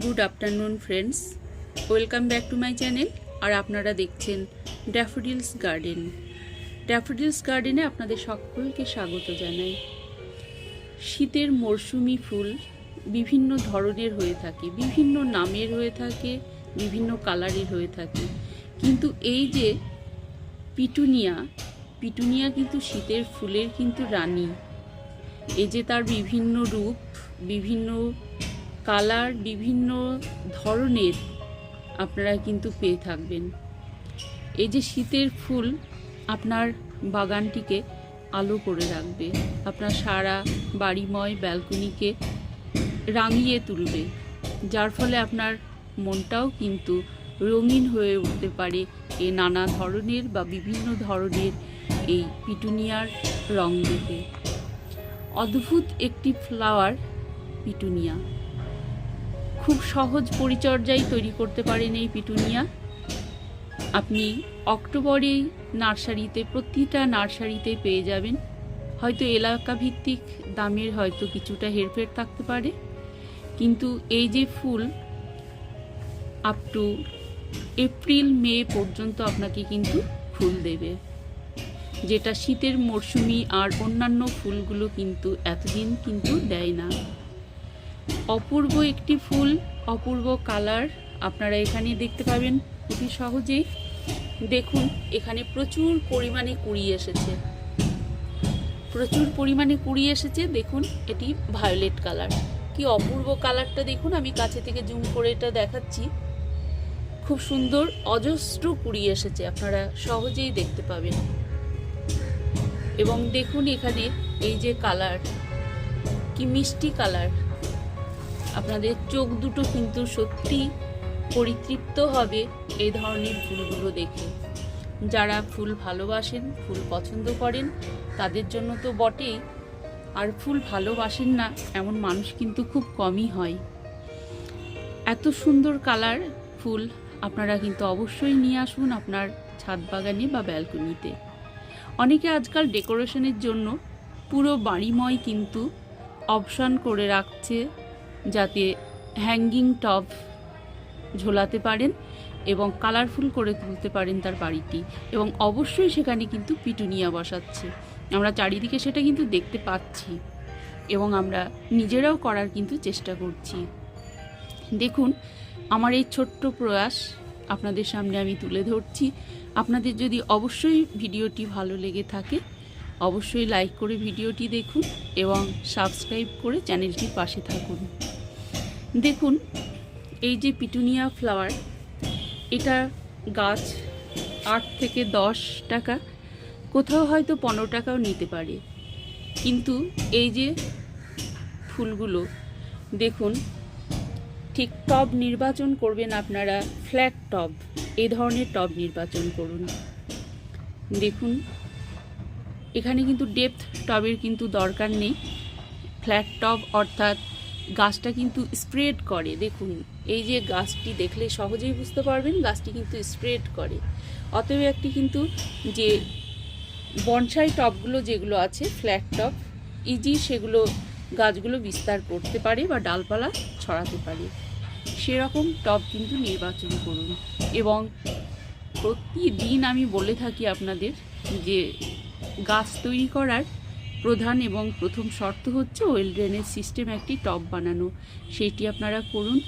Good afternoon friends welcome back to my channel আর আপনারা দেখছেন daffodils garden daffodils গার্ডেনে আপনাদের সকলকে স্বাগত জানাই। শীতের মরশুমি ফুল বিভিন্ন ধরনের হয়ে থাকে, বিভিন্ন নামের হয়ে থাকে, বিভিন্ন কালারের হয়ে থাকে। কিন্তু এই যে পিটুনিয়া পিটুনিয়া কিন্তু শীতের ফুলের কিন্তু রানী। এই যে তার বিভিন্ন রূপ, বিভিন্ন কালার বিভিন্ন ধরনের আপনারা কিন্তু পেয়ে থাকবেন। এই যে শীতের ফুল আপনার বাগানটিকে আলো করে রাখবে। আপনার সারা বাড়িময় ব্যালকনিকে রাঙিয়ে তুলবে, যার ফলে আপনার মনটাও কিন্তু রঙিন হয়ে উঠতে পারে এ নানা ধরনের বা বিভিন্ন ধরনের এই পিটুনিয়ার রং দেখে। অদ্ভুত একটি ফ্লাওয়ার পিটুনিয়া। খুব সহজ পরিচর্যায় তৈরি করতে পারেন এই পিটুনিয়া। আপনি অক্টোবরেই নার্সারিতে, প্রতিটা নার্সারিতে পেয়ে যাবেন। হয়তো এলাকা ভিত্তিক দামের হয়তো কিছুটা হেরফের থাকতে পারে। কিন্তু এই যে ফুল আপ টু এপ্রিল, মে পর্যন্ত আপনাকে কিন্তু ফুল দেবে। যেটা শীতের মরশুমি আর অন্যান্য ফুলগুলো কিন্তু এতদিন কিন্তু দেয় না। অপূর্ব একটি ফুল, অপূর্ব কালার আপনারা এখানে দেখতে পাবেন। অতি সহজেই দেখুন, এখানে প্রচুর পরিমাণে কুড়ি এসেছে। প্রচুর পরিমাণে কুড়ি এসেছে, দেখুন, এটি ভায়োলেট কালার। কি অপূর্ব কালারটা দেখুন, আমি কাছে থেকে জুম করে এটা দেখাচ্ছি। খুব সুন্দর, অজস্র কুড়ি এসেছে, আপনারা সহজেই দেখতে পাবেন। এবং দেখুন এখানে এই যে কালার, কি মিষ্টি কালার। আপনাদের চোখ দুটো কিন্তু সত্যি পরিতৃপ্ত হবে এই ধরনের ফুলগুলো দেখে। যারা ফুল ভালোবাসেন, ফুল পছন্দ করেন, তাদের জন্য তো বটেই। আর ফুল ভালোবাসেন না, এমন মানুষ কিন্তু খুব কমই হয়। এত সুন্দর কালার ফুল আপনারা কিন্তু অবশ্যই নিয়ে আসুন আপনার ছাদ বাগানে বা ব্যালকনিতে। অনেকে আজকাল ডেকোরেশনের জন্য পুরো বাড়িময় কিন্তু অপশন করে রাখছে যাতে হ্যাঙ্গিং টব ঝোলাতে পারেন এবং কালারফুল করে তুলতে পারেন তার বাড়িটি। এবং অবশ্যই সেখানে কিন্তু পিটুনিয়া বসাচ্ছে। আমরা চারিদিকে সেটা কিন্তু দেখতে পাচ্ছি। এবং আমরা নিজেরাও করার কিন্তু চেষ্টা করছি। দেখুন, আমার এই ছোট্ট প্রয়াস আপনাদের সামনে আমি তুলে ধরছি। আপনাদের যদি অবশ্যই ভিডিওটি ভালো লেগে থাকে, অবশ্যই লাইক করে ভিডিওটি দেখুন এবং সাবস্ক্রাইব করে চ্যানেলটির পাশে থাকুন। দেখুন, এই যে পিটুনিয়া ফ্লাওয়ার, এটা গাছ আট থেকে দশ টাকা, কোথাও হয়তো পনেরো টাকাও নিতে পারে। কিন্তু এই যে ফুলগুলো, দেখুন, ঠিক টব নির্বাচন করবেন আপনারা, ফ্ল্যাট টব, এ ধরনের টব নির্বাচন করুন। দেখুন, এখানে কিন্তু ডেপথ টবের কিন্তু দরকার নেই। ফ্ল্যাট টব অর্থাৎ গাছটা কিন্তু স্প্রেড করে। দেখুন, এই যে গাছটি দেখলে সহজেই বুঝতে পারবেন গাছটি কিন্তু স্প্রেড করে। অতএব একটি কিন্তু যে বনসাই টবগুলো যেগুলো আছে ফ্ল্যাট টব ইজি সেগুলো গাছগুলো বিস্তার করতে পারে বা ডালপালা ছড়াতে পারে। সেরকম টব কিন্তু নির্বাচন করুন। এবং প্রতিদিন আমি বলে থাকি আপনাদের যে গাছ তৈরি করার প্রধান এবং প্রথম শর্ত হচ্ছে ওয়েল ড্রেনেজ সিস্টেম একটি টব বানানো। সেইটি আপনারা করুন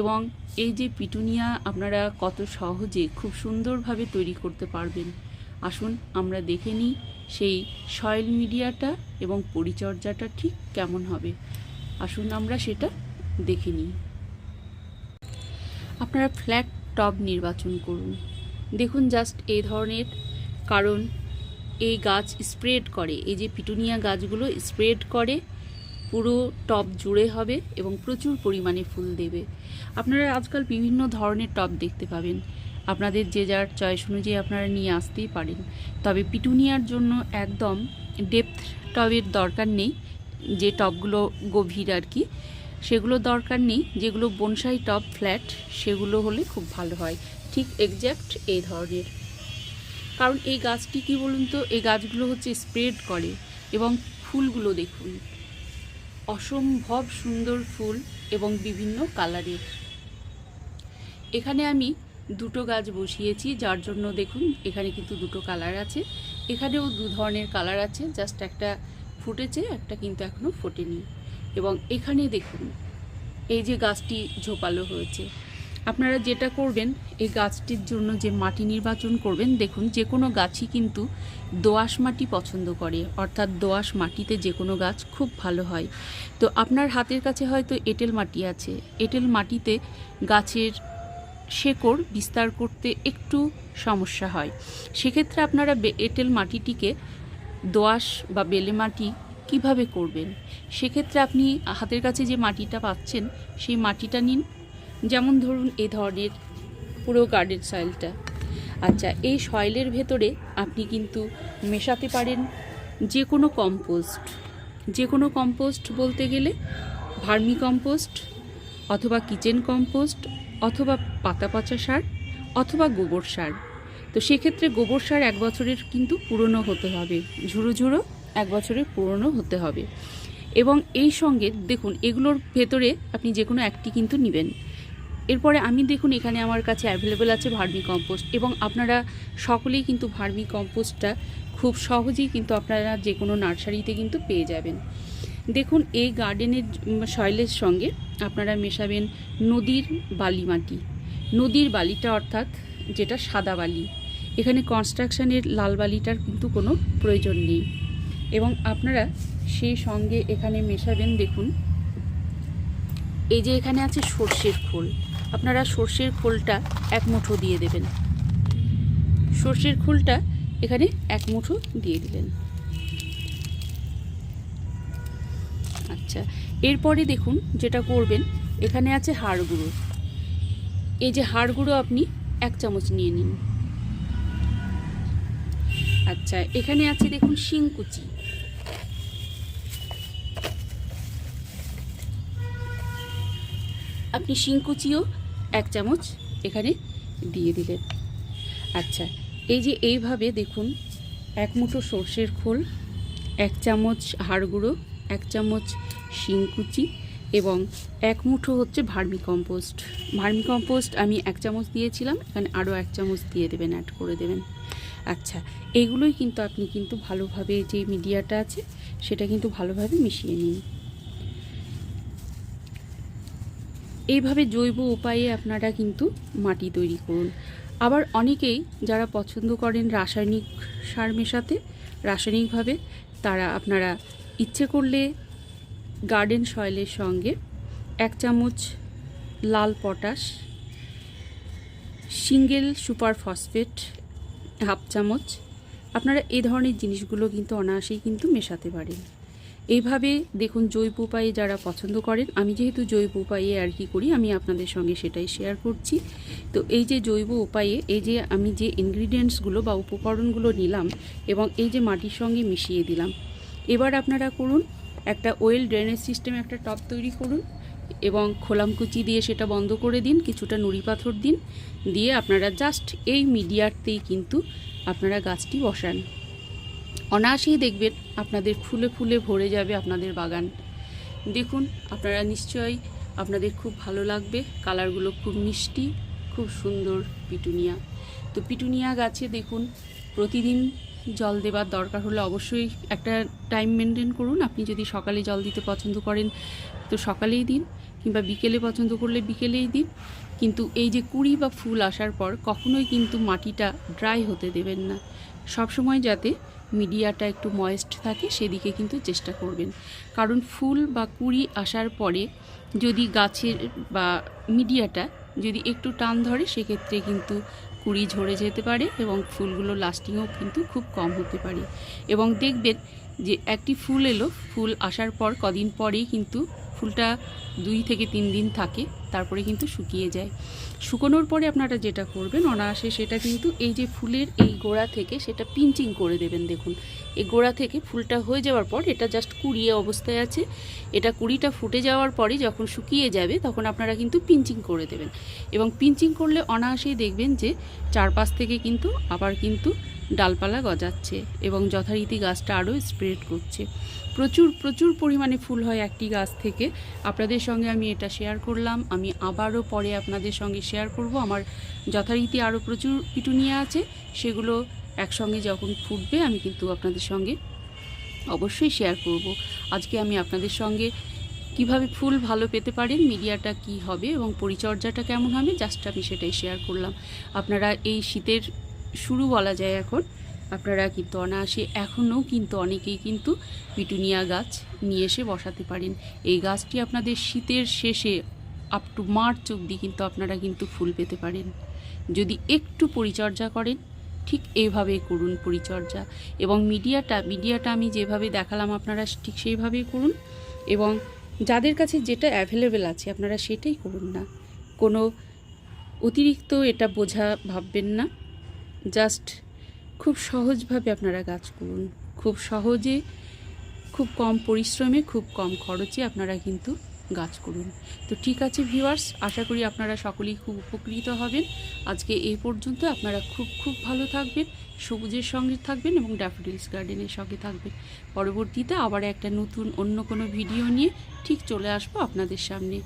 এবং এই যে পিটুনিয়া আপনারা কত সহজে, খুব সুন্দরভাবে তৈরি করতে পারবেন। আসুন আমরা দেখে নিই সেই সয়েল মিডিয়াটা এবং পরিচর্যাটা ঠিক কেমন হবে। আসুন আমরা সেটা দেখে নিই। আপনারা ফ্ল্যাট টব নির্বাচন করুন। দেখুন জাস্ট এই ধরনের কারণ এই গাছ স্প্রেড করে। এই যে পিটুনিয়া গাছগুলো স্প্রেড করে, পুরো টব জুড়ে হবে এবং প্রচুর পরিমাণে ফুল দেবে। আপনারা আজকাল বিভিন্ন ধরনের টব দেখতে পাবেন। আপনাদের যে যার চয়েস অনুযায়ী আপনারা নিয়ে আসতেই পারেন। তবে পিটুনিয়ার জন্য একদম ডেপথ টবের দরকার নেই, যে টবগুলো গভীর আর কি। সেগুলো দরকার নেই, যেগুলো বনসাই টব ফ্ল্যাট সেগুলো হলে খুব ভালো হয়। ঠিক এক্স্যাক্ট এই ধরনের। কারণ এই গাছটি কি বলুন তো, এই গাছগুলো হচ্ছে স্প্রেড করে এবং ফুলগুলো দেখুন। অসম্ভব সুন্দর ফুল এবং বিভিন্ন কালারের। এখানে আমি দুটো গাছ বসিয়েছি, যার জন্য দেখুন এখানে কিন্তু দুটো কালার আছে। এখানেও দু ধরনের কালার আছে, জাস্ট একটা ফুটেছে, একটা কিন্তু এখনও ফোটেনি। এবং এখানে দেখুন, এই যে গাছটি ঝোপালো হয়েছে। আপনারা যেটা করবেন, এই গাছটির জন্য যে মাটি নির্বাচন করবেন, দেখুন যে কোনো গাছই কিন্তু দোআঁশ মাটি পছন্দ করে, অর্থাৎ দোআঁশ মাটিতে যে কোনো গাছ খুব ভালো হয়। তো আপনার হাতের কাছে হয়তো এঁটেল মাটি আছে। এঁটেল মাটিতে গাছের শেকড় বিস্তার করতে একটু সমস্যা হয়। সেক্ষেত্রে আপনারা এঁটেল মাটিটিকে দোআঁশ বা বেলে মাটি কীভাবে করবেন? সেক্ষেত্রে আপনি হাতের কাছে যে মাটিটা পাচ্ছেন, সেই মাটিটা নিন যেমন ধরুন এই ধরনের পুরো গার্ডেন সয়েলটা। আচ্ছা এই সয়েলের ভেতরে আপনি কিন্তু মেশাতে পারেন যে কোনো কম্পোস্ট। যে কোনো কম্পোস্ট বলতে গেলে ভার্মি কম্পোস্ট অথবা কিচেন কম্পোস্ট অথবা পাতা পচা সার অথবা গোবর সার। তো সেক্ষেত্রে গোবর সার এক বছরের কিন্তু পুরনো হতে হবে। ঝুড়ো ঝুড়ো এক বছরের পুরনো হতে হবে। এবং এই সঙ্গে দেখুন, এগুলোর ভেতরে আপনি যে কোনো একটি কিন্তু নেবেন। এরপরে আমি দেখুন এখানে আমার কাছে অ্যাভেলেবেল আছে ভার্মি কম্পোস্ট এবং আপনারা সকলেই কিন্তু ভার্মি কম্পোস্টটা খুব সহজেই কিন্তু আপনারা যে কোনো নার্সারিতে কিন্তু পেয়ে যাবেন। দেখুন এই গার্ডেনের সয়েলের সঙ্গে আপনারা মেশাবেন নদীর বালি মাটি। নদীর বালিটা অর্থাৎ যেটা সাদা বালি। এখানে কনস্ট্রাকশানের লাল বালিটার কিন্তু কোনো প্রয়োজন নেই। এবং আপনারা সেই সঙ্গে এখানে মেশাবেন দেখুন, এই যে এখানে আছে সর্ষের খোল। আপনারা সর্ষের খোলটা এক মুঠো দিয়ে দেবেন। সর্ষের খোলটা এখানে এক মুঠো দিয়ে দিলেন। আচ্ছা এরপরে দেখুন যেটা করবেন, এখানে আছে হাড় গুঁড়ো। এই যে হাড় গুঁড়ো আপনি এক চামচ নিয়ে নিন। আচ্ছা এখানে আছে দেখুন শিংকুচি। আপনি শিংকুচিও এক চামচ এখানে দিয়ে দিলেন। আচ্ছা এই যে এইভাবে দেখুন, এক মুঠো সর্ষের খোল, এক চামচ হাড় গুঁড়ো এক চামচ শিংকুচি এবং এক মুঠো হচ্ছে ভার্মি কম্পোস্ট ভার্মি কম্পোস্ট আমি এক চামচ দিয়েছিলাম, এখানে আরও এক চামচ দিয়ে দেবেন অ্যাড করে দেবেন। আচ্ছা এইগুলোই কিন্তু আপনি কিন্তু ভালোভাবে যে মিডিয়াটা আছে, সেটা কিন্তু ভালোভাবে মিশিয়ে নিন। এইভাবে জৈব উপায়ে আপনারা কিন্তু মাটি তৈরি করুন। আবার অনেকেই যারা পছন্দ করেন রাসায়নিক সার মেশাতে, রাসায়নিকভাবে তারা আপনারা ইচ্ছে করলে গার্ডেন সয়েলের সঙ্গে এক চামচ লাল potash, single super phosphate, half চামচ, আপনারা এই ধরনের জিনিসগুলো কিন্তু অনায়াসেই কিন্তু মেশাতে পারেন। এইভাবে দেখুন জৈব উপায়ে যারা পছন্দ করেন, আমি যেহেতু জৈব উপায়ে আর কি করি, আমি আপনাদের সঙ্গে সেটাই শেয়ার করছি। তো এই যে জৈব উপায়ে এই যে আমি যে ইনগ্রিডিয়েন্টসগুলো বা উপকরণগুলো নিলাম এবং এই যে মাটির সঙ্গে মিশিয়ে দিলাম, এবার আপনারা করুন একটা ওয়েল ড্রেনেজ সিস্টেমে একটা টব তৈরি করুন এবং খোলামকুচি দিয়ে সেটা বন্ধ করে দিন, কিছুটা নুড়ি পাথর দিন, দিয়ে আপনারা জাস্ট এই মিডিয়ারতেই কিন্তু আপনারা গাছটি বসান। অনায়াসেই দেখবেন আপনাদের ফুলে ফুলে ভরে যাবে আপনাদের বাগান। দেখুন, আপনারা নিশ্চয়ই আপনাদের খুব ভালো লাগবে। কালারগুলো খুব মিষ্টি, খুব সুন্দর পিটুনিয়া। তো পিটুনিয়া গাছে দেখুন, প্রতিদিন জল দেবার দরকার হলে অবশ্যই একটা টাইম মেনটেন করুন। আপনি যদি সকালে জল দিতে পছন্দ করেন, তো সকালেই দিন কিংবা বিকেলে পছন্দ করলে বিকেলেই দিন। কিন্তু এই যে কুড়ি বা ফুল আসার পর কখনোই কিন্তু মাটিটা ড্রাই হতে দেবেন না। সবসময় যাতে মিডিয়াটা একটু ময়েস্ট থাকে, সেদিকে কিন্তু চেষ্টা করবেন। কারণ ফুল বা কুড়ি আসার পরে যদি গাছের বা মিডিয়াটা যদি একটু টান ধরে, সেক্ষেত্রে কিন্তু কুড়ি ঝরে যেতে পারে এবং ফুলগুলো লাস্টিংও কিন্তু খুব কম হতে পারে। এবং দেখবেন যে একটি ফুল এলো, ফুল আসার পর কদিন পরেই কিন্তু ফুলটা দুই থেকে তিন দিন থাকে, তারপরে কিন্তু শুকিয়ে যায়। শুকোনোর পরে আপনারা যেটা করবেন, অনায়াসে সেটা কিন্তু এই যে ফুলের এই গোড়া থেকে সেটা পিঞ্চিং করে দেবেন দেখুন। এই গোড়া থেকে ফুলটা হয়ে যাওয়ার পর এটা জাস্ট কুড়িয়ে অবস্থায় আছে। এটা কুড়িটা ফুটে যাওয়ার পরে যখন শুকিয়ে যাবে, তখন আপনারা কিন্তু পিঞ্চিং করে দেবেন। এবং পিঞ্চিং করলে অনায়াসেই দেখবেন যে চারপাশ থেকে কিন্তু আবার কিন্তু ডালপালা গজাচ্ছে এবং যথারীতি গাছটা আরও স্প্রেড করছে। প্রচুর প্রচুর পরিমাণে ফুল হয় একটি গাছ থেকে। আপনাদের সঙ্গে আমি এটা শেয়ার করলাম। আমি আবারও পরে আপনাদের সঙ্গে শেয়ার করব। আমার যথারীতি আরও প্রচুর পিটুনিয়া আছে, সেগুলো একসঙ্গে যখন ফুটবে আমি কিন্তু আপনাদের সঙ্গে অবশ্যই শেয়ার করব। আজকে আমি আপনাদের সঙ্গে কীভাবে ফুল ভালো পেতে পারেন, মিডিয়াটা কি হবে এবং পরিচর্যাটা কেমন হবে, জাস্ট আমি সেটাই শেয়ার করলাম। আপনারা এই শীতের শুরু বলা যায় এখন। আপনারা কিন্তু অনায়াসে এখনও কিন্তু অনেকেই কিন্তু পিটুনিয়া গাছ নিয়ে এসে বসাতে পারেন। এই গাছটি আপনাদের শীতের শেষে আপ টু মার্চ অবধি কিন্তু আপনারা কিন্তু ফুল পেতে পারেন। যদি একটু পরিচর্যা করেন, ঠিক এইভাবেই করুন পরিচর্যা। এবং মিডিয়াটা মিডিয়াটা আমি যেভাবে দেখালাম আপনারা ঠিক সেইভাবেই করুন। এবং যাদের কাছে যেটা অ্যাভেলেবেল আছে, আপনারা সেটাই করুন না। কোনো অতিরিক্ত এটা বোঝা ভাববেন না। জাস্ট খুব সহজভাবে আপনারা গাছ করুন। খুব সহজে, খুব কম পরিশ্রমে, খুব কম খরচে আপনারা কিন্তু গাছ করুন। তো ঠিক আছে ভিউয়ার্স আশা করি আপনারা সকলেই খুব উপকৃত হবেন। আজকে এই পর্যন্ত আপনারা খুব খুব ভালো থাকবেন, সবুজের সঙ্গে থাকবেন এবং ড্যাফোডিলস গার্ডেনের সঙ্গে থাকবেন। পরবর্তীতে আবার একটা নতুন, অন্য কোনো ভিডিও নিয়ে ঠিক চলে আসব আপনাদের সামনে।